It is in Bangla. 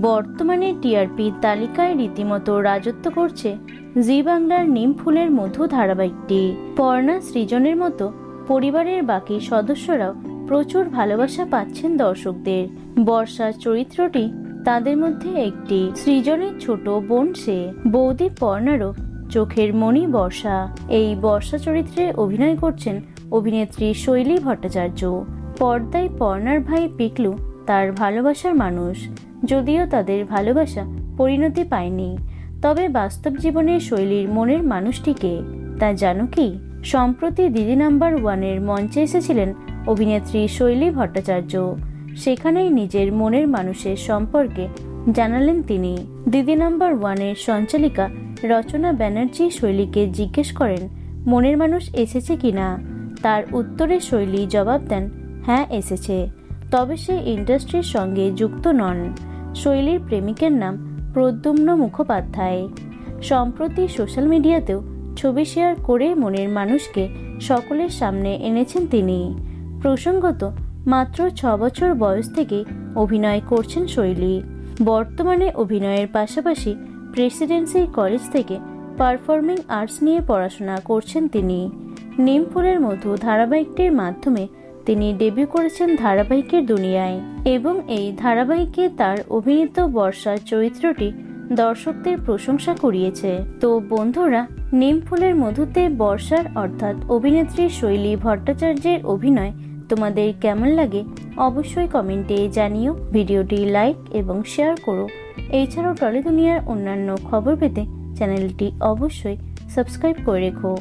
বর্তমানে টিআরপি তালিকায় রীতিমতো রাজত্ব করছে জি বাংলার নিম ফুলের মধু ধারাবাহিকটি। পর্ণা সৃজনের মতো পরিবারের বাকি সদস্যরাও প্রচুর ভালোবাসা পাচ্ছেন দর্শকদের। বর্ষা চরিত্রটি তাদের মধ্যে একটি। সৃজনের ছোট বোন সে। বৌদি পর্ণারও চোখের মণি বর্ষা। এই বর্ষা চরিত্রে অভিনয় করছেন অভিনেত্রী শৈলী ভট্টাচার্য। পর্দায় পর্ণার ভাই পিকলু তার ভালোবাসার মানুষ। যদিও তাদের ভালোবাসা পরিণতি পায়নি। তবে বাস্তব জীবনের শৈলীর মনের মানুষটিকে, তা জানো কি? সম্প্রতি দিদি নাম্বার ওয়ানের মঞ্চে এসেছিলেন অভিনেত্রী শৈলী ভট্টাচার্য। সেখানেই নিজের মনের মানুষের সম্পর্কে জানালেন তিনি। দিদি নাম্বার ওয়ানের সঞ্চালিকা রচনা ব্যানার্জি শৈলীকে জিজ্ঞেস করেন, মনের মানুষ এসেছে কিনা তার উত্তরে শৈলী জবাব দেন হ্যাঁ এসেছে। তবে সে ইন্ডাস্ট্রির সঙ্গে যুক্ত নন। শৈলীর প্রেমিকের নাম প্রদ্যুম্ন মুখোপাধ্যায়। সম্প্রতি সোশ্যাল মিডিয়াতেও ছবি শেয়ার করে মনের মানুষকে সকলের সামনে এনেছেন তিনি। প্রসঙ্গত, মাত্র ছ বছর বয়স থেকে অভিনয় করছেন শৈলী। বর্তমানে অভিনয়ের পাশাপাশি প্রেসিডেন্সি কলেজ থেকে পারফর্মিং আর্টস নিয়ে পড়াশোনা করছেন তিনি। নিম ফুলের মধু ধারাবাহিকটির মাধ্যমে তিনি ডেবিউ করেছেন ধারাবাহিকের দুনিয়ায় এবং এই ধারাবাহিকে তার অভিনীত বর্ষার চরিত্রটি দর্শকদের প্রশংসা করিয়েছে তো বন্ধুরা, নিম ফুলের মধুতে বর্ষার অর্থাৎ অভিনেত্রী শৈলী ভট্টাচার্যের অভিনয় তোমাদের কেমন লাগে অবশ্যই কমেন্টে জানিও, ভিডিওটি লাইক এবং শেয়ার করো। এছাড়াও টলি দুনিয়ার অন্যান্য খবর পেতে চ্যানেলটি অবশ্যই সাবস্ক্রাইব করে রেখো।